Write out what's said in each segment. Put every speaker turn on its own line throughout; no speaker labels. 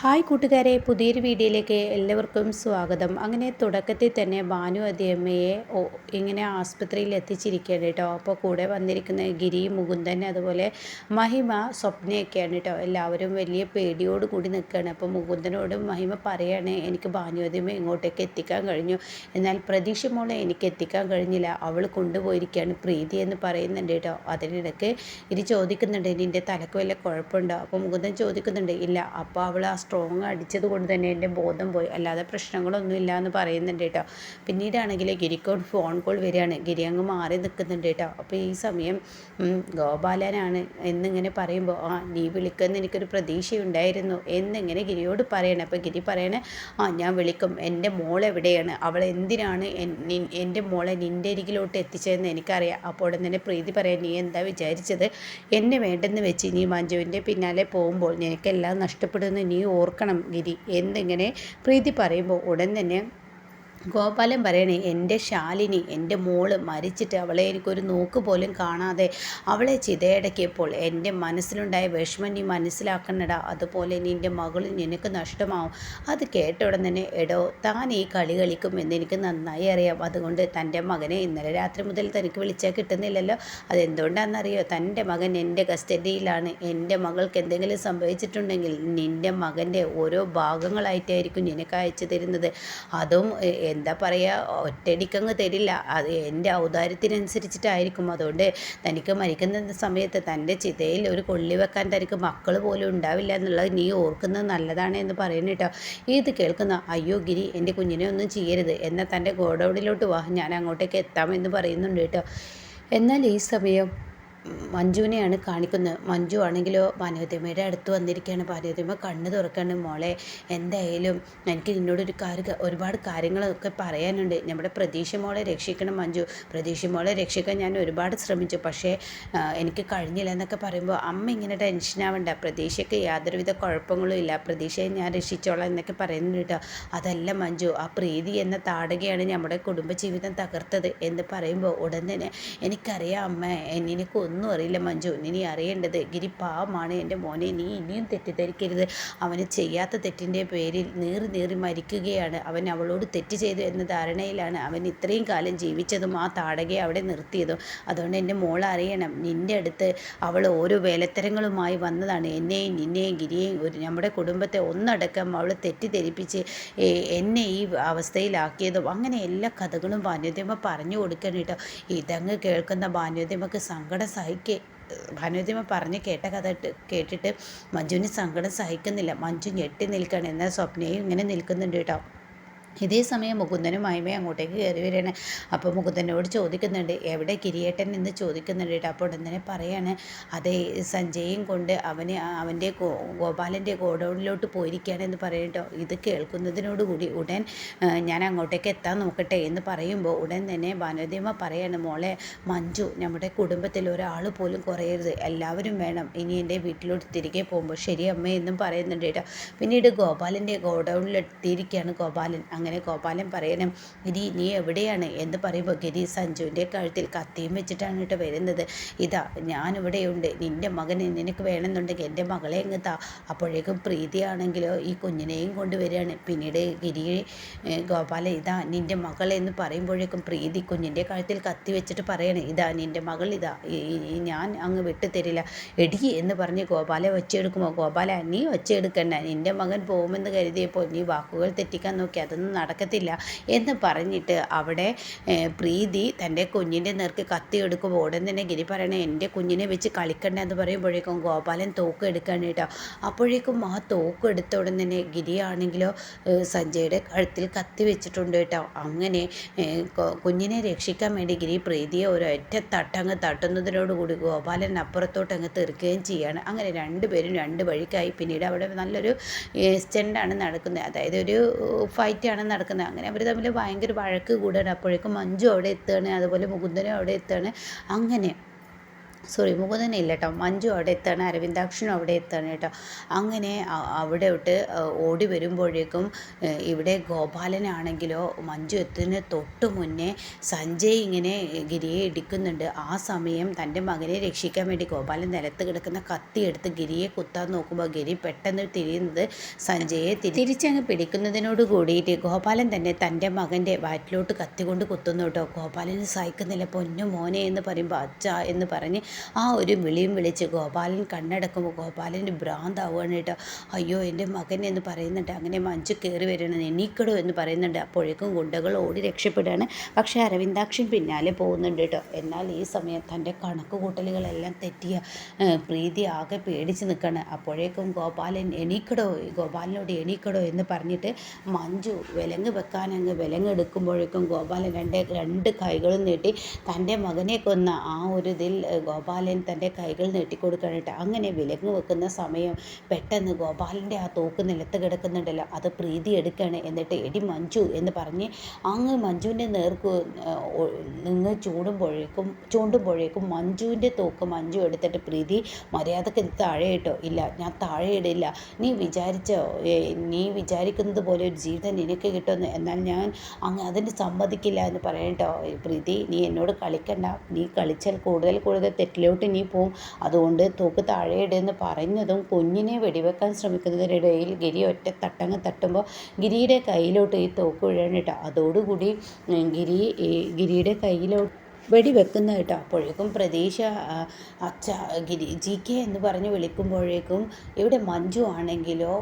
Hi കൂട്ടുകാരെ പുതിയൊരു വീഡിയോയിലേക്ക് എല്ലാവർക്കും സ്വാഗതം. അങ്ങനെ തുടക്കത്തിൽ തന്നെ ഭാനു ഓ ഇങ്ങനെ ആസ്പത്രിയിൽ എത്തിച്ചിരിക്കുകയാണ് കേട്ടോ. അപ്പോൾ കൂടെ വന്നിരിക്കുന്ന ഗിരി മുകുന്ദൻ അതുപോലെ മഹിമ സ്വപ്നയൊക്കെയാണ് കേട്ടോ. എല്ലാവരും വലിയ പേടിയോട് കൂടി നിൽക്കുകയാണ്. അപ്പോൾ മുകുന്ദനോട് മഹിമ പറയാണ് എനിക്ക് ഭാനു അതിയമ്മ ഇങ്ങോട്ടേക്ക് എത്തിക്കാൻ കഴിഞ്ഞു. എന്നാൽ പ്രതീക്ഷ മോളെ എനിക്ക് എത്തിക്കാൻ കഴിഞ്ഞില്ല. അവൾ കൊണ്ടുപോയിരിക്കുകയാണ് പ്രീതി എന്ന് പറയുന്നുണ്ട് കേട്ടോ. അതിനിടയ്ക്ക് ഇത് ചോദിക്കുന്നുണ്ട് നിന്റെ തലക്ക് വല്ല കുഴപ്പമുണ്ടോ? അപ്പോൾ മുകുന്ദൻ ചോദിക്കുന്നുണ്ട് ഇല്ല. അപ്പോൾ അവൾ ആ സ്ട്രോങ് അടിച്ചത് കൊണ്ട് തന്നെ എന്റെ ബോധം പോയി. അല്ലാതെ പ്രശ്നങ്ങളൊന്നും ഇല്ല എന്ന് പറയുന്നുണ്ട് കേട്ടോ. പിന്നീടാണെങ്കിൽ ഗിരിക്ക് ഫോൺ കോൾ വരികയാണ്. ഗിരി അങ്ങ് മാറി നിൽക്കുന്നുണ്ട് കേട്ടോ. അപ്പോൾ ഈ സമയം ഗോപാലനാണ് എന്നിങ്ങനെ പറയുമ്പോൾ ആ നീ വിളിക്കുമെന്ന് എനിക്കൊരു പ്രതീക്ഷയുണ്ടായിരുന്നു. എന്നിങ്ങനെ ഗിരിയോട് പറയണേ. അപ്പോൾ ഗിരി പറയണേ ആ ഞാൻ വിളിക്കും. എന്റെ മോൾ എവിടെയാണ്? അവൾ എന്തിനാണ് എന്റെ മോളെ നിന്റെ അരികിലോട്ട് എത്തിച്ചതെന്ന് എനിക്കറിയാം. അപ്പോൾ തന്നെ പ്രീതി പറയാൻ നീ എന്താ വിചാരിച്ചത്? എന്നെ വേണ്ടെന്ന് വെച്ച് നീ മഞ്ജുവിന്റെ പിന്നാലെ പോകുമ്പോൾ നിനക്കെല്ലാം നഷ്ടപ്പെടുമെന്ന് നീ ഓർക്കണം ഗിരി എന്നിങ്ങനെ പ്രീതി പറയുമ്പോൾ ഉടൻ തന്നെ ഗോപാലൻ പറയണേ എന്റെ ശാലിനി എന്റെ മോൾ മരിച്ചിട്ട് അവളെ എനിക്കൊരു നോക്ക് പോലും കാണാതെ അവളെ ചിതയടക്കിയപ്പോൾ എന്റെ മനസ്സിലുണ്ടായ വിഷമം നീ മനസ്സിലാക്കണടാ അതുപോലെ നിന്റെ മകൾ നിനക്ക് നഷ്ടമാവും. അത് കേട്ട ഉടൻ തന്നെ എടോ താൻ ഈ കളി കളിക്കും എന്ന് എനിക്ക് നന്നായി അറിയാം. അതുകൊണ്ട് തന്റെ മകനെ ഇന്നലെ രാത്രി മുതൽ തനിക്ക് വിളിച്ചാൽ കിട്ടുന്നില്ലല്ലോ. അതെന്തുകൊണ്ടാണെന്നറിയോ? തന്റെ മകൻ എന്റെ കസ്റ്റഡിയിലാണ്. എന്റെ മകൾക്ക് എന്തെങ്കിലും സംഭവിച്ചിട്ടുണ്ടെങ്കിൽ നിന്റെ മകന്റെ ഓരോ ഭാഗങ്ങളായിട്ടായിരിക്കും നിനക്ക് അയച്ചു തരുന്നത്. അതും എന്താ പറയുക ഒറ്റയടിക്കങ്ങ് തരില്ല. അത് എന്റെ ഔദാര്യത്തിനനുസരിച്ചിട്ടായിരിക്കും. അതുകൊണ്ട് തനിക്ക് മരിക്കുന്ന സമയത്ത് തന്റെ ചിതയിൽ ഒരു കൊള്ളി വെക്കാൻ തനിക്ക് മക്കൾ പോലും ഉണ്ടാവില്ല എന്നുള്ളത് നീ ഓർക്കുന്നത് നല്ലതാണ് എന്ന് പറയുന്നു കേട്ടോ. ഇത് കേൾക്കുന്ന അയ്യോ ഗിരി എന്റെ കുഞ്ഞിനെ ഒന്നും ചെയ്യരുത്. എന്നാൽ തന്റെ ഗോഡൗണിലോട്ട് വാ. ഞാൻ അങ്ങോട്ടേക്ക് എത്താമെന്ന് പറയുന്നുണ്ട് കേട്ടോ. എന്നാൽ ഈ സമയം മഞ്ജുവിനെയാണ് കാണിക്കുന്നത്. മഞ്ജു ആണെങ്കിലോ പാനോദ്യമയുടെ അടുത്ത് വന്നിരിക്കുകയാണ്. പാനോദ്യമ കണ്ണ് തുറക്കാണ് മോളെ എന്തായാലും എനിക്ക് നിന്നോട് ഒരു കാര്യം ഒരുപാട് കാര്യങ്ങളൊക്കെ പറയാനുണ്ട്. നമ്മുടെ പ്രതീക്ഷ മോളെ രക്ഷിക്കണം മഞ്ജു. പ്രതീക്ഷ മോളെ രക്ഷിക്കാൻ ഞാൻ ഒരുപാട് ശ്രമിച്ചു. പക്ഷേ എനിക്ക് കഴിഞ്ഞില്ല എന്നൊക്കെ പറയുമ്പോൾ അമ്മ ഇങ്ങനെ ടെൻഷനാവണ്ട പ്രതീക്ഷയ്ക്ക് യാതൊരുവിധ കുഴപ്പങ്ങളും ഇല്ല. പ്രതീക്ഷയെ ഞാൻ രക്ഷിച്ചോളാം എന്നൊക്കെ പറയുന്നുണ്ട് കേട്ടോ. അതല്ല മഞ്ജു ആ പ്രീതി എന്ന താടകയാണ് നമ്മുടെ കുടുംബജീവിതം തകർത്തത് എന്ന് പറയുമ്പോൾ ഉടൻ തന്നെ എനിക്കറിയാം അമ്മ എന്നെ ഒന്നും അറിയില്ല മഞ്ജു. നീ അറിയേണ്ടത് ഗിരി പാവമാണ് എന്റെ മോനെ. നീ ഇനിയും തെറ്റിദ്ധരിക്കരുത്. അവന് ചെയ്യാത്ത തെറ്റിന്റെ പേരിൽ നീറി നീറി മരിക്കുകയാണ്. അവൻ അവളോട് തെറ്റ് ചെയ്തു എന്ന ധാരണയിലാണ് അവൻ ഇത്രയും കാലം ജീവിച്ചതും ആ താടകയെ അവിടെ നിർത്തിയതും. അതുകൊണ്ട് എന്റെ മോൾ അറിയണം. നിന്റെ അടുത്ത് അവൾ ഓരോ വേലത്തരങ്ങളുമായി വന്നതാണ്. എന്നെയും നിന്നെയും ഗിരിയെയും ഒരു നമ്മുടെ കുടുംബത്തെ ഒന്നടക്കം അവൾ തെറ്റിദ്ധരിപ്പിച്ച് എന്നെ ഈ അവസ്ഥയിലാക്കിയതും അങ്ങനെ എല്ലാ കഥകളും ഭാനുദ്യമ പറഞ്ഞു കൊടുക്കണം കേട്ടോ. ഇതങ്ങ് കേൾക്കുന്ന ഭാനുദ്യമക്ക് സങ്കടം സഹിക്കേ ഭാനുവതിമ പറഞ്ഞ് കേട്ട കഥ കേട്ടിട്ട് മഞ്ജുവിന് സങ്കടം സഹിക്കുന്നില്ല. മഞ്ജു ഞെട്ടി നിൽക്കുകയാണ് എന്നാൽ സ്വപ്നയും ഇങ്ങനെ നിൽക്കുന്നുണ്ട് കേട്ടോ. ഇതേ സമയം മുകുന്ദനും മഹിമയും അങ്ങോട്ടേക്ക് കയറി വരികയാണ്. അപ്പോൾ മുകുന്ദനോട് ചോദിക്കുന്നുണ്ട് എവിടെ കിരിയേട്ടൻ എന്ന് ചോദിക്കുന്നുണ്ട് കേട്ടോ അപ്പോൾ ഉടനെ പറയാണ് അതേ സഞ്ജയും കൊണ്ട് അവന് അവന്റെ ഗോപാലന്റെ ഗോഡൗണിലോട്ട് പോയിരിക്കുകയാണ് എന്ന് പറയും കേട്ടോ ഇത് കേൾക്കുന്നതിനോടുകൂടി ഉടൻ ഞാൻ അങ്ങോട്ടേക്ക് എത്താൻ നോക്കട്ടെ എന്ന് പറയുമ്പോൾ ഉടൻ തന്നെ ഭാനുദേവ പറയാണ് മോളെ മഞ്ജു നമ്മുടെ കുടുംബത്തിൽ ഒരാൾ പോലും കുറയരുത്. എല്ലാവരും വേണം. ഇനി എന്റെ വീട്ടിലോട്ട് തിരികെ പോകുമ്പോൾ ശരി അമ്മ എന്നും പറയുന്നുണ്ട് കേട്ടോ പിന്നീട് ഗോപാലന്റെ ഗോഡൗണിലെത്തിയിരിക്കുകയാണ് ഗോപാലൻ. അങ്ങനെ ഗോപാലൻ പറയണം ഗിരി നീ എവിടെയാണ്? എന്ന് പറയുമ്പോൾ ഗിരി സഞ്ജുവിന്റെ കഴുത്തിൽ കത്തിയും വെച്ചിട്ടാണ് കേട്ടോ വരുന്നത്. ഇതാ ഞാനിവിടെയുണ്ട്. നിന്റെ മകന് നിനക്ക് വേണമെന്നുണ്ടെങ്കിൽ എന്റെ മകളെ അങ്ങ് താ. അപ്പോഴേക്കും പ്രീതിയാണെങ്കിലോ ഈ കുഞ്ഞിനെയും കൊണ്ടുവരികയാണ്. പിന്നീട് ഗിരി ഗോപാലൻ ഇതാ നിന്റെ മകൾ എന്ന് പറയുമ്പോഴേക്കും പ്രീതി കുഞ്ഞിന്റെ കഴുത്തിൽ കത്തി വെച്ചിട്ട് പറയണേ ഇതാ നിന്റെ മകൾ ഇതാ ഞാൻ അങ്ങ് വിട്ടുതരില്ല എടി എന്ന് പറഞ്ഞ് ഗോപാലെ ഒച്ചയെടുക്കുമോ ഗോപാല നീ ഒച്ചയെടുക്കണ്ട. നിന്റെ മകൻ പോകുമെന്ന് കരുതിയപ്പോൾ നീ വാക്കുകൾ തെറ്റിക്കാൻ നോക്കി. അതൊന്നും നടക്കത്തില്ല എന്ന് പറഞ്ഞിട്ട് അവിടെ പ്രീതി തന്റെ കുഞ്ഞിന്റെ നേർക്ക് കത്തി എടുക്കുമ്പോൾ ഉടൻ തന്നെ ഗിരി പറയണേ എന്റെ കുഞ്ഞിനെ വെച്ച് കളിക്കണ്ട എന്ന് പറയുമ്പോഴേക്കും ഗോപാലൻ തോക്ക് എടുക്കാൻ കേട്ടോ. അപ്പോഴേക്കും ആ തോക്ക് എടുത്ത ഉടൻ തന്നെ ഗിരിയാണെങ്കിലോ സഞ്ജയുടെ കഴുത്തിൽ കത്തി വെച്ചിട്ടുണ്ട് കേട്ടോ. അങ്ങനെ കുഞ്ഞിനെ രക്ഷിക്കാൻ വേണ്ടി ഗിരി പ്രീതിയെ ഒരൊറ്റ തട്ടങ്ങ് തട്ടുന്നതിനോടുകൂടി ഗോപാലൻ അപ്പുറത്തോട്ട് അങ്ങ് തീർക്കുകയും ചെയ്യുകയാണ് അങ്ങനെ രണ്ടുപേരും രണ്ട് വഴിക്കായി പിന്നീട് അവിടെ നല്ലൊരു സ്റ്റെൻഡാണ് നടക്കുന്നത്. അതായത് ഒരു ഫൈറ്റാണ് ആണ് നടക്കുന്നത്. അങ്ങനെ അവർ തമ്മിൽ ഭയങ്കര വഴക്ക് കൂടുകയാണ് അപ്പോഴേക്കും മഞ്ജു അവിടെ എത്തുകയാണ് അതുപോലെ മുകുന്ദനും അവിടെ എത്തുകയാണ് അങ്ങനെ സോറി മുകുന്ദൻ ഇല്ല കേട്ടോ മഞ്ജു അവിടെ എത്താണ് അരവിന്ദാക്ഷനും അവിടെ എത്താണ് കേട്ടോ? അങ്ങനെ അവിടെ വിട്ട് ഓടി വരുമ്പോഴേക്കും ഇവിടെ ഗോപാലനാണെങ്കിലോ മഞ്ജു എത്തുന്ന തൊട്ട് മുന്നേ സഞ്ജയ് ഇങ്ങനെ ഗിരിയെ ഇടിക്കുന്നുണ്ട്. ആ സമയം തന്റെ മകനെ രക്ഷിക്കാൻ വേണ്ടി ഗോപാലൻ നിലത്ത് കിടക്കുന്ന കത്തി എടുത്ത് ഗിരിയെ കുത്താൻ നോക്കുമ്പോൾ ഗിരി പെട്ടെന്ന് തിരിയുന്നത് സഞ്ജയെ തിരിച്ചങ്ങ് പിടിക്കുന്നതിനോട് കൂടിയിട്ട് ഗോപാലൻ തന്നെ തന്റെ മകന്റെ വാറ്റിലോട്ട് കത്തി കൊണ്ട് കുത്തുന്നു കേട്ടോ. ഗോപാലന് സഹിക്കുന്നില്ല. പൊന്നു മോനെ എന്ന് പറയുമ്പോൾ അച്ഛ എന്ന് പറഞ്ഞ് ആ ഒരു വിളിയും വിളിച്ച് ഗോപാലൻ കണ്ണടക്കുമ്പോൾ ഗോപാലന് ഭ്രാന്താവുകയാണ് കേട്ടോ. അയ്യോ എന്റെ മകൻ എന്ന് പറയുന്നുണ്ട്. അങ്ങനെ മഞ്ച് കയറി വരണം എണീക്കടോ എന്ന് പറയുന്നുണ്ട്. അപ്പോഴേക്കും ഗുണ്ടകൾ ഓടി രക്ഷപ്പെടുകയാണ്. പക്ഷേ അരവിന്ദാക്ഷൻ പിന്നാലെ പോകുന്നുണ്ട് കേട്ടോ. എന്നാൽ ഈ സമയത്ത് തന്റെ കണക്ക് കൂട്ടലുകളെല്ലാം തെറ്റിയ പ്രീതി ആകെ പേടിച്ച് നിൽക്കുകയാണ്. അപ്പോഴേക്കും ഗോപാലൻ എണീക്കടോ ഗോപാലനോട് എണീക്കടോ എന്ന് പറഞ്ഞിട്ട് മഞ്ജു വിലങ്ങ് വെക്കാനങ്ങ് വിലങ്ങ് എടുക്കുമ്പോഴേക്കും ഗോപാലൻ രണ്ട് രണ്ട് കൈകളും നീട്ടി തന്റെ മകനെ കൊന്ന ആ ഒരു ഇതിൽ തന്റെ കൈകൾ നീട്ടിക്കൊടുക്കാനായിട്ട് അങ്ങനെ വിലങ്ങ് വെക്കുന്ന സമയം പെട്ടെന്ന് ഗോപാലന്റെ ആ തോക്ക് നിലത്ത് കിടക്കുന്നുണ്ടല്ലോ. അത് പ്രീതി എടുക്കുകയാണ് എന്നിട്ട് എടി മഞ്ജു എന്ന് പറഞ്ഞ് അങ്ങ് മഞ്ജുവിന്റെ നേർക്ക് നിന്ന് ചൂടുമ്പോഴേക്കും ചൂണ്ടുമ്പോഴേക്കും മഞ്ജുവിന്റെ തോക്ക് മഞ്ജു എടുത്തിട്ട് പ്രീതി മര്യാദയ്ക്ക് താഴെ ഇട്ടോ. ഇല്ല ഞാൻ താഴെ ഇടില്ല. നീ വിചാരിച്ചോ നീ വിചാരിക്കുന്നത് പോലെ ഒരു ജീവിതം നിനക്ക് കിട്ടുമെന്ന് എന്നാൽ ഞാൻ അങ്ങ് അതിന് സമ്മതിക്കില്ല എന്ന് പറയട്ടോ പ്രീതി നീ എന്നോട് കളിക്കണ്ട. നീ കളിച്ചാൽ കൂടുതൽ കൂടുതൽ തെറ്റിലോട്ട് ഇനി പോവും അതുകൊണ്ട് തോക്ക് താഴെയിടെന്ന് പറഞ്ഞതും കുഞ്ഞിനെ വെടിവെക്കാൻ ശ്രമിക്കുന്നതിനിടയിൽ ഗിരി ഒറ്റ തട്ടങ്ങ് തട്ടുമ്പോൾ ഗിരിയുടെ കയ്യിലോട്ട് ഈ തോക്ക് വീഴണം കേട്ടോ അതോടുകൂടി ഗിരി ഗിരിയുടെ കയ്യിലോട്ട് വെടിവെക്കുന്ന കേട്ടോ അപ്പോഴേക്കും പ്രതീക്ഷ അച്ഛ ഗിരി ജി കെ എന്ന് പറഞ്ഞ് വിളിക്കുമ്പോഴേക്കും ഇവിടെ മഞ്ജു ആണെങ്കിലോ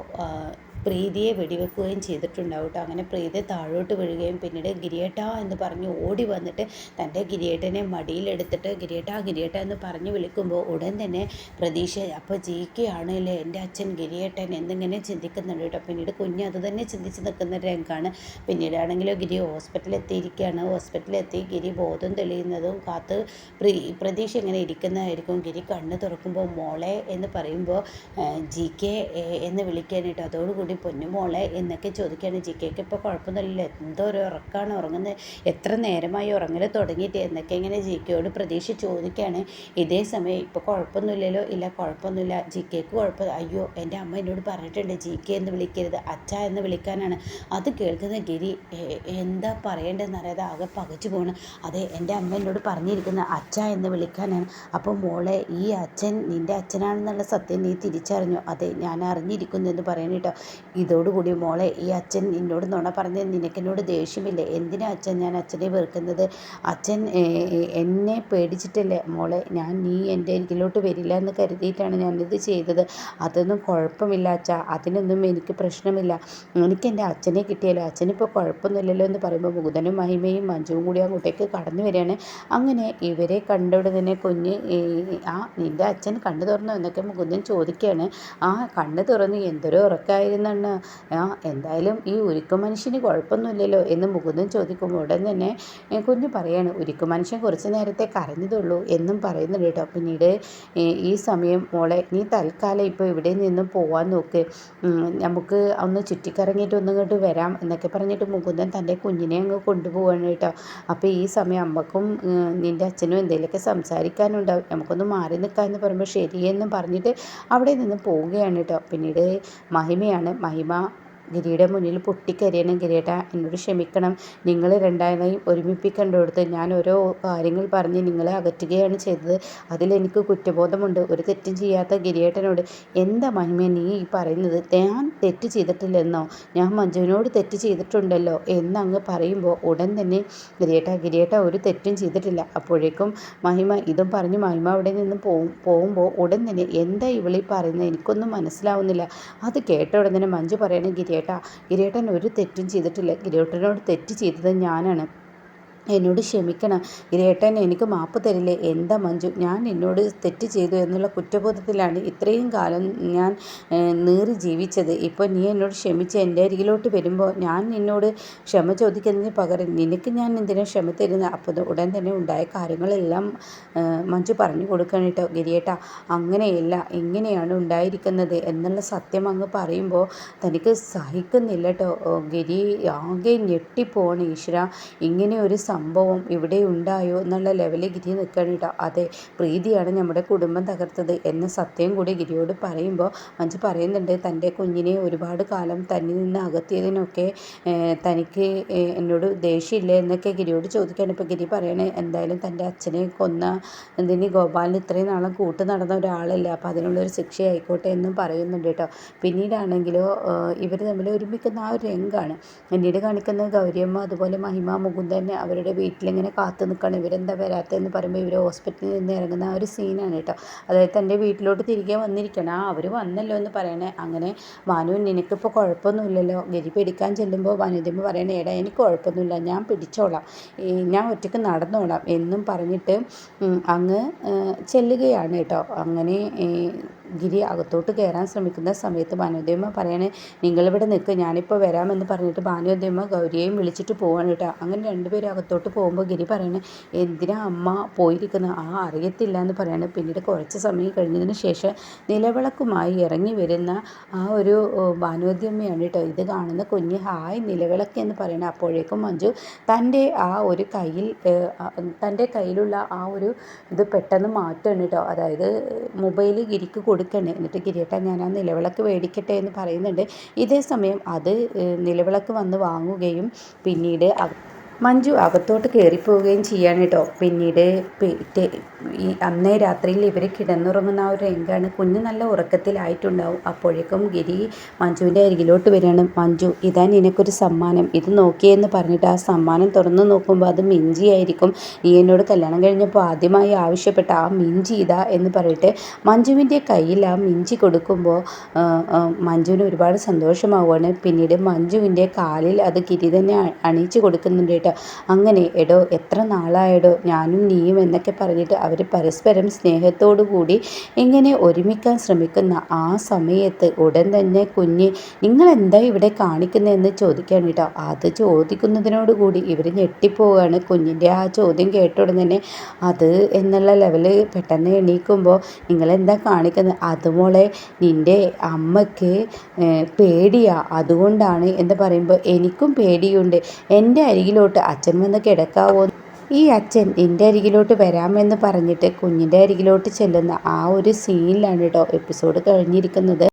പ്രീതിയെ വെടിവെക്കുകയും ചെയ്തിട്ടുണ്ടാവും കേട്ടോ. അങ്ങനെ പ്രീതി താഴോട്ട് വീഴുകയും പിന്നീട് ഗിരിയേട്ട എന്ന് പറഞ്ഞ് ഓടി വന്നിട്ട് തന്റെ ഗിരിയേട്ടനെ മടിയിലെടുത്തിട്ട് ഗിരിയേട്ട ഗിരിയേട്ട എന്ന് പറഞ്ഞ് വിളിക്കുമ്പോൾ ഉടൻ തന്നെ പ്രതീക്ഷ അപ്പോൾ ജയിക്കുകയാണ് അല്ലേ എന്റെ അച്ഛൻ ഗിരിയേട്ടൻ? എന്നിങ്ങനെ ചിന്തിക്കുന്നുണ്ട് കേട്ടോ. പിന്നീട് കുഞ്ഞ് അത് തന്നെ ചിന്തിച്ച് നിൽക്കുന്ന രംഗമാണ് പിന്നീടാണെങ്കിലോ ഗിരി ഹോസ്പിറ്റലിൽ എത്തിയിരിക്കുകയാണ് ഹോസ്പിറ്റലിലെത്തി ഗിരി ബോധം തെളിയുന്നതും കാത്ത് പ്രീ പ്രതീക്ഷ ഇങ്ങനെ ഇരിക്കുന്നതായിരിക്കും. ഗിരി കണ്ണ് തുറക്കുമ്പോൾ മോളെ എന്ന് പറയുമ്പോൾ ജി കെ എന്ന് വിളിക്കാനായിട്ട് അതോടുകൂടി കൂടി പൊന്നുമോളെ എന്നൊക്കെ ചോദിക്കുകയാണ് ജി കെക്ക് ഇപ്പോൾ കുഴപ്പമൊന്നുമില്ല എന്തോ ഒരു ഉറക്കമാണ് ഉറങ്ങുന്നത്. എത്ര നേരമായി ഉറങ്ങൽ തുടങ്ങിയിട്ട്? എന്നൊക്കെ ഇങ്ങനെ ജി കെയോട് പ്രതീക്ഷ ചോദിക്കുകയാണ്. ഇതേ സമയം ഇപ്പോൾ കുഴപ്പമൊന്നുമില്ലല്ലോ. ഇല്ല കുഴപ്പമൊന്നുമില്ല. ജി കെക്ക് കുഴപ്പം അയ്യോ എന്റെ അമ്മ എന്നോട് പറഞ്ഞിട്ടുണ്ട്. ജി കെ എന്ന് വിളിക്കരുത്. അച്ഛ എന്ന് വിളിക്കാനാണ്. അത് കേൾക്കുന്ന ഗിരി എന്താ പറയേണ്ടതെന്ന് അറിയാതെ ആകെ പകച്ചു പോകണം അതെ എന്റെ അമ്മ എന്നോട് പറഞ്ഞിരിക്കുന്ന അച്ഛ എന്ന് വിളിക്കാനാണ്. അപ്പോൾ മോളെ ഈ അച്ഛൻ നിന്റെ അച്ഛനാണെന്നുള്ള സത്യം നീ തിരിച്ചറിഞ്ഞു. അതെ ഞാൻ അറിഞ്ഞിരിക്കുന്നു എന്ന് പറയണം കേട്ടോ. ഇതോടുകൂടി മോളെ ഈ അച്ഛൻ എന്നോട് നുണ പറഞ്ഞ് നിനക്കെന്നോട് ദേഷ്യമില്ലേ? എന്തിനാ അച്ഛൻ ഞാൻ അച്ഛനെ വെറുക്കുന്നത്? അച്ഛൻ എന്നെ പേടിച്ചിട്ടല്ലേ? മോളെ ഞാൻ നീ എന്റെ അരികിലോട്ട് വരില്ല എന്ന് കരുതിയിട്ടാണ് ഞാനിത് ചെയ്തത്. അതൊന്നും കുഴപ്പമില്ല അച്ഛ. അതിനൊന്നും എനിക്ക് പ്രശ്നമില്ല. എനിക്ക് എന്റെ അച്ഛനെ കിട്ടിയല്ലോ. അച്ഛനിപ്പോൾ കുഴപ്പമൊന്നുമില്ലല്ലോ എന്ന് പറയുമ്പോൾ മുകുതനും മഹിമയും മഞ്ജുവും കൂടി അങ്ങോട്ടേക്ക് കടന്നു വരികയാണ്. അങ്ങനെ ഇവരെ കണ്ടവിടെ തന്നെ കുഞ്ഞ് ആ നിന്റെ അച്ഛൻ കണ്ണു തുറന്നു എന്നൊക്കെ മുകുന്ദൻ ചോദിക്കുകയാണ്. ആ കണ്ണു തുറന്ന് എന്തൊരു ഉറക്കമായിരുന്നു എന്താണ്? ആ എന്തായാലും ഈ ഉരുക്കു മനുഷ്യന് കുഴപ്പമൊന്നുമില്ലല്ലോ എന്ന് മുകുന്ദൻ ചോദിക്കുമ്പോൾ ഉടൻ തന്നെ കുഞ്ഞ് പറയാണ് ഉരുക്കു മനുഷ്യൻ കുറച്ച് നേരത്തെ കരഞ്ഞതുള്ളൂ എന്നും പറയുന്നുണ്ട് കേട്ടോ. പിന്നീട് ഈ സമയം മോളെ നീ തൽക്കാലം ഇപ്പോൾ ഇവിടെ നിന്നും പോവാൻ നോക്ക്. നമുക്ക് ഒന്ന് ചുറ്റിക്കറങ്ങിയിട്ട് ഒന്നും ഇങ്ങോട്ട് വരാം എന്നൊക്കെ പറഞ്ഞിട്ട് മുകുന്ദൻ തന്റെ കുഞ്ഞിനെ അങ്ങ് കൊണ്ടുപോവാണ് കേട്ടോ. അപ്പോൾ ഈ സമയം അമ്മക്കും നിന്റെ അച്ഛനും എന്തെങ്കിലുമൊക്കെ സംസാരിക്കാനുണ്ടാവും. നമുക്കൊന്ന് മാറി നിൽക്കാമെന്ന് പറയുമ്പോൾ ശരിയെന്നും പറഞ്ഞിട്ട് അവിടെ നിന്ന് പോവുകയാണ് കേട്ടോ. പിന്നീട് മഹിമയാണ് മഹിമ ഗിരിയുടെ മുന്നിൽ പൊട്ടിക്കരയണം. ഗിരിയേട്ട എന്നോട് ക്ഷമിക്കണം. നിങ്ങൾ രണ്ടാളെയും ഒരുമിപ്പിക്കേണ്ടടുത്ത് ഞാൻ ഓരോ കാര്യങ്ങൾ പറഞ്ഞ് നിങ്ങളെ അകറ്റുകയാണ് ചെയ്തത്. അതിലെനിക്ക് കുറ്റബോധമുണ്ട്. ഒരു തെറ്റും ചെയ്യാത്ത ഗിരിയേട്ടനോട് എന്താ മഹിമ നീ ഈ പറയുന്നത്? ഞാൻ തെറ്റ് ചെയ്തിട്ടില്ലെന്നോ? ഞാൻ മഞ്ജുവിനോട് തെറ്റ് ചെയ്തിട്ടുണ്ടല്ലോ എന്നങ്ങ് പറയുമ്പോൾ ഉടൻ തന്നെ ഗിരിയേട്ട ഗിരിയേട്ട ഒരു തെറ്റും ചെയ്തിട്ടില്ല. അപ്പോഴേക്കും മഹിമ ഇതും പറഞ്ഞ് മഹിമ അവിടെ നിന്ന് പോകും പോകുമ്പോൾ ഉടൻ തന്നെ എന്താ ഇവളീ പറയുന്നത് എനിക്കൊന്നും മനസ്സിലാവുന്നില്ല. അത് കേട്ട ഉടൻ തന്നെ മഞ്ജു പറയണ ഗിരിയേട്ട ഗിരിയേട്ടാ. ഗിരിയേട്ടൻ ഒരു തെറ്റും ചെയ്തിട്ടില്ല. ഗിരിയേട്ടനോട് തെറ്റ് ചെയ്തത് ഞാനാണ്. എന്നോട് ക്ഷമിക്കണം. ഇരേട്ടൻ എനിക്ക് മാപ്പ് തരില്ലേ? എന്താ മഞ്ജു? ഞാൻ എന്നോട് തെറ്റ് ചെയ്തു എന്നുള്ള കുറ്റബോധത്തിലാണ് ഇത്രയും കാലം ഞാൻ നീറി ജീവിച്ചത്. ഇപ്പോൾ നീ എന്നോട് ക്ഷമിച്ച് എന്റെ അരികിലോട്ട് വരുമ്പോൾ ഞാൻ നിന്നോട് ക്ഷമ ചോദിക്കുന്നതിന് പകരം നിനക്ക് ഞാൻ എന്തിനാ ക്ഷമ തരുന്നത് അപ്പോൾ ഉടൻ തന്നെ ഉണ്ടായ കാര്യങ്ങളെല്ലാം മഞ്ജു പറഞ്ഞു കൊടുക്കണം കേട്ടോ. ഗിരിയേട്ട അങ്ങനെയല്ല എങ്ങനെയാണ് ഉണ്ടായിരിക്കുന്നത് എന്നുള്ള സത്യം അങ്ങ് പറയുമ്പോൾ തനിക്ക് സഹിക്കുന്നില്ല കേട്ടോ. ഗിരി ആകെ ഞെട്ടിപ്പോണ് ഈശ്വര. ഇങ്ങനെ ഒരു സംഭവം ഇവിടെ ഉണ്ടായോ എന്നുള്ള ലെവലിൽ ഗിരി നിൽക്കുകയാണ് കേട്ടോ അതെ പ്രീതിയാണ് നമ്മുടെ കുടുംബം തകർത്തത് എന്ന സത്യം കൂടി ഗിരിയോട് പറയുമ്പോൾ മഞ്ജു പറയുന്നുണ്ട് തന്റെ കുഞ്ഞിനെ ഒരുപാട് കാലം തന്നിൽ നിന്ന് അകറ്റിയതിനൊക്കെ തനിക്ക് എന്നോട് ദേഷ്യമില്ലേ എന്നൊക്കെ ഗിരിയോട് ചോദിക്കുകയാണ് ഇപ്പോൾ ഗിരി പറയണേ എന്തായാലും തന്റെ അച്ഛനെ കൊന്ന എന്തിന്? ഗോപാലിന് ഇത്രയും നാളും കൂട്ട് നടന്ന ഒരാളല്ലേ. അപ്പോൾ അതിനുള്ളൊരു ശിക്ഷ ആയിക്കോട്ടെ എന്നും പറയുന്നുണ്ട് കേട്ടോ പിന്നീടാണെങ്കിലോ ഇവർ തമ്മിൽ ഒരുമിക്കുന്ന ആ ഒരു രംഗമാണ് പിന്നീട് കാണിക്കുന്നത് ഗൗരിയമ്മ അതുപോലെ മഹിമ മുകുന്ദൻ അവരുടെ വീട്ടിലിങ്ങനെ കാത്തു നിൽക്കുകയാണ്. ഇവരെന്താ വരാത്തതെന്ന് പറയുമ്പോൾ ഇവർ ഹോസ്പിറ്റലിൽ നിന്ന് ഇറങ്ങുന്ന ആ ഒരു സീനാണ് കേട്ടോ. അതായത് തന്റെ വീട്ടിലോട്ട് തിരികെ വന്നിരിക്കണം ആ അവർ വന്നല്ലോ എന്ന് പറയണേ. അങ്ങനെ മാനു നിനക്കിപ്പോൾ കുഴപ്പമൊന്നുമില്ലല്ലോ. ഗരി പിടിക്കാൻ ചെല്ലുമ്പോൾ വനിതമ്മ പറയണേ എടാ എനിക്ക് കുഴപ്പമൊന്നുമില്ല. ഞാൻ പിടിച്ചോളാം. ഞാൻ ഒറ്റയ്ക്ക് നടന്നോളാം. എന്നും പറഞ്ഞിട്ട് അങ്ങ് ചെല്ലുകയാണ് കേട്ടോ. അങ്ങനെ ഗിരി അകത്തോട്ട് കയറാൻ ശ്രമിക്കുന്ന സമയത്ത് ഭാനുദേവമ്മ പറയണേ നിങ്ങളിവിടെ നിൽക്കുക ഞാനിപ്പോൾ വരാമെന്ന് പറഞ്ഞിട്ട് ഭാനുദേവമ്മ ഗൗരിയെയും വിളിച്ചിട്ട് പോവാണ് കേട്ടോ. അങ്ങനെ രണ്ടുപേരും അകത്തോട്ട് പോകുമ്പോൾ ഗിരി പറയണേ എന്തിനാ അമ്മ പോയിരിക്കുന്നത് ആ അറിയത്തില്ല എന്ന് പറയാണ്. പിന്നീട് കുറച്ച് സമയം കഴിഞ്ഞതിന് ശേഷം നിലവിളക്കുമായി ഇറങ്ങി വരുന്ന ആ ഒരു ഭാനുദേവമ്മയാണ് കേട്ടോ ഇത് കാണുന്ന കുഞ്ഞ്. ഹായ് നിലവിളക്ക് എന്ന് പറയണ അപ്പോഴേക്കും മഞ്ജു തന്റെ ആ ഒരു കയ്യിൽ തന്റെ കയ്യിലുള്ള ആ ഒരു ഇത് പെട്ടെന്ന് മാറ്റാണ് കേട്ടോ. അതായത് മൊബൈൽ ഗിരിക്ക് കൊടുക്കണേ എന്നിട്ട് ഗിരിയേട്ടാ ഞാൻ ആ നിലവിളക്ക് മേടിക്കട്ടെ എന്ന് പറയുന്നുണ്ട്. ഇതേ സമയം അത് നിലവിളക്ക് വന്ന് വാങ്ങുകയും പിന്നീട് മഞ്ജു അകത്തോട്ട് കയറിപ്പോവുകയും ചെയ്യാണ് കേട്ടോ പിന്നീട് ഈ അന്നേ രാത്രിയിൽ ഇവർ കിടന്നുറങ്ങുന്ന ആ ഒരു രംഗമാണ് കുഞ്ഞ് നല്ല ഉറക്കത്തിലായിട്ടുണ്ടാവും. അപ്പോഴേക്കും ഗിരി മഞ്ജുവിന്റെ അരികിലോട്ട് വരികയാണ്. മഞ്ജു ഇതാ നിനക്കൊരു സമ്മാനം. ഇത് നോക്കിയെന്ന് പറഞ്ഞിട്ട് ആ സമ്മാനം തുറന്നു നോക്കുമ്പോൾ അത് മിഞ്ചിയായിരിക്കും നീ എന്നോട് കല്യാണം കഴിഞ്ഞപ്പോൾ ആദ്യമായി ആവശ്യപ്പെട്ട ആ മിഞ്ചി ഇതാ എന്ന് പറഞ്ഞിട്ട് മഞ്ജുവിന്റെ കയ്യിൽ ആ മിഞ്ചി കൊടുക്കുമ്പോൾ മഞ്ജുവിന് ഒരുപാട് സന്തോഷമാവുകയാണ്. പിന്നീട് മഞ്ജുവിന്റെ കാലിൽ അത് ഗിരി തന്നെ അണിയിച്ചു കൊടുക്കുന്നുണ്ട് കേട്ടോ അങ്ങനെ എടോ എത്ര നാളായടോ ഞാനും നീയും എന്നൊക്കെ പറഞ്ഞിട്ട് അവർ പരസ്പരം സ്നേഹത്തോടു കൂടി ഇങ്ങനെ ഒരുമിക്കാൻ ശ്രമിക്കുന്ന ആ സമയത്ത് ഉടൻ തന്നെ കുഞ്ഞ് നിങ്ങളെന്താ ഇവിടെ കാണിക്കുന്നതെന്ന് ചോദിക്കാൻ കേട്ടോ. അത് ചോദിക്കുന്നതിനോട് കൂടി ഇവർ ഞെട്ടിപ്പോവുകയാണ് കുഞ്ഞിന്റെ ആ ചോദ്യം കേട്ട ഉടൻ തന്നെ അത് എന്നുള്ള ലെവൽ പെട്ടെന്ന് എണീക്കുമ്പോൾ നിങ്ങളെന്താ കാണിക്കുന്നത് അതുമോളെ നിന്റെ അമ്മയ്ക്ക് പേടിയാ. അതുകൊണ്ടാണ് എന്ന് പറയുമ്പോൾ എനിക്കും പേടിയുണ്ട്. എന്റെ അരികിലോട്ട് അച്ഛൻ വന്ന് കിടക്കാവോ? ഈ അച്ഛൻ എന്റെ അരികിലോട്ട് വരാമെന്ന് പറഞ്ഞിട്ട് കുഞ്ഞിന്റെ അരികിലോട്ട് ചെല്ലുന്ന ആ ഒരു സീനിലാണ് കേട്ടോ എപ്പിസോഡ് കഴിഞ്ഞിരിക്കുന്നത്.